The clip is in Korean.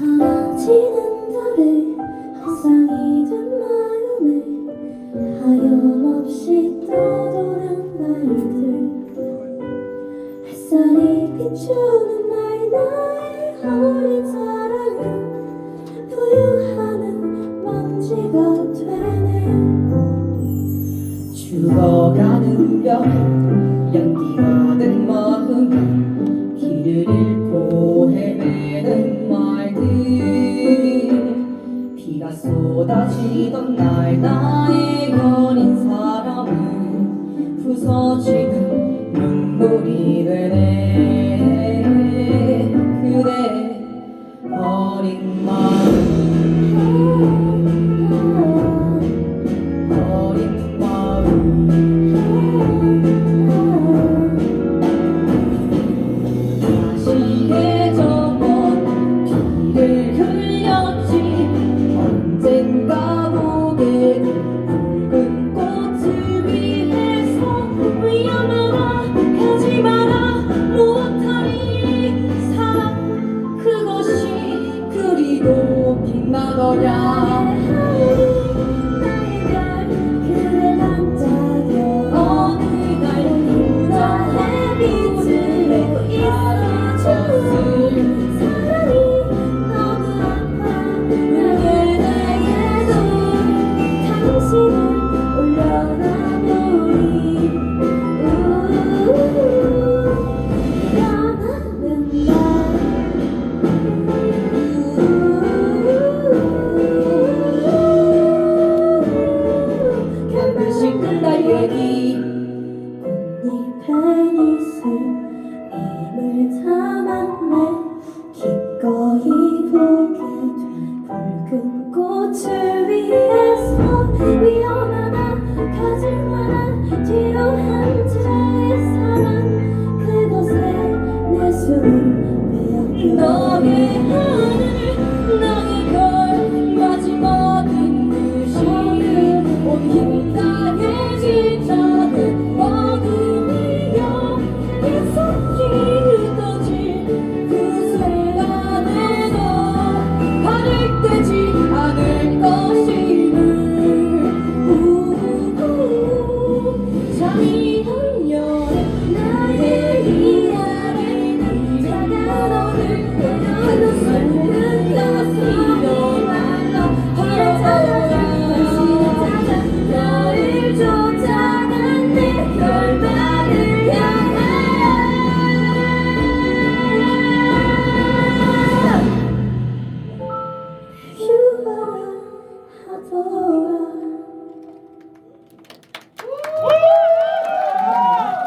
사라지는 달에 항상이던 마음에 하염없이 떠도는 날들. 햇살이 비추는 날 나의 어린 사랑은 부유하는 먼지가 되네. 죽어가는 벽 연기 가득 마음 길을 잃고 헤매는 아끼던 날 나의 여린 사람은 부서지는 눈물이 되네. gloria. Con.